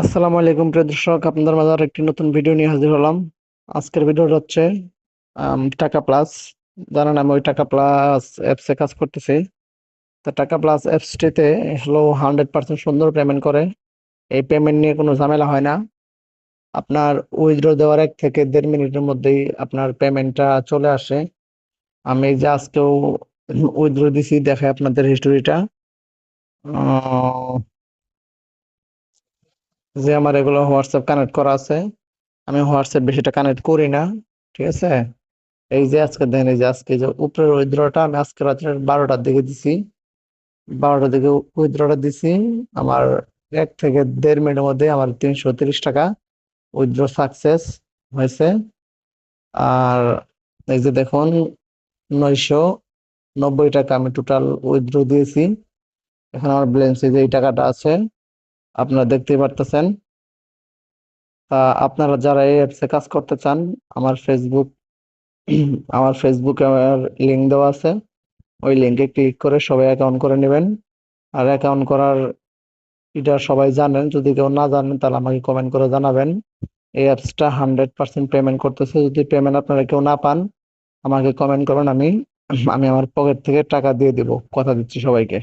আসসালামু আলাইকুম প্রিয় দর্শক, আপনাদের মাঝে আর একটি নতুন ভিডিও নিয়ে হাজির হলাম। আজকের ভিডিওটা হচ্ছে টাকা প্লাস জানেন আমি ওই টাকা প্লাস অ্যাপসে কাজ করতেছি। তো টাকা প্লাস অ্যাপসটিতে হলো হান্ড্রেড পার্সেন্ট সুন্দর পেমেন্ট করে। এই পেমেন্ট নিয়ে কোনো ঝামেলা হয় না। আপনার উইথড্র দেওয়ার এক থেকে দেড় মিনিটের মধ্যেই আপনার পেমেন্টটা চলে আসে। আমি যে আজকেও উইথড্র দিছি, দেখে আপনাদের হিস্টোরিটা যে আমার এগুলো হোয়াটসঅ্যাপ কানেক্ট করা আছে, আমি হোয়াটসঅ্যাপ বেশিটা কানেক্ট করি না, ঠিক আছে? এই যে আজকে দেখেন এই যে আজকে যে উপরের উইথড্রটা আমি আজকে রাত্রে বারোটার দিকে দিছি। বারোটার দিকে উইথড্রটা দিছি, আমার এক থেকে দেড় মিনিটের মধ্যে আমার তিনশো তিরিশ টাকা উইথড্র সাকসেস হয়েছে। আর এই যে দেখুন, নয়শো নব্বই টাকা আমি টোটাল উইথড্র দিয়েছি। এখন আমার ব্যালেন্সে যে এই টাকাটা আছে আপনারা দেখতে পারতেছেন। তা আপনারা যারা এই অ্যাপসে কাজ করতে চান, আমার ফেসবুক আমার ফেসবুকে আমার লিঙ্ক দেওয়া আছে। ওই লিঙ্কে ক্লিক করে সবাই অ্যাকাউন্ট করে নেবেন। আর অ্যাকাউন্ট করার এটা সবাই জানেন, যদি কেউ না জানেন তাহলে আমাকে কমেন্ট করে জানাবেন। এই অ্যাপসটা হান্ড্রেড পার্সেন্ট পেমেন্ট করতেছে। যদি পেমেন্ট আপনারা কেউ না পান, আমাকে কমেন্ট করবেন, আমি আমি আমার পকেট থেকে টাকা দিয়ে দিব। কথা দিচ্ছি সবাইকে।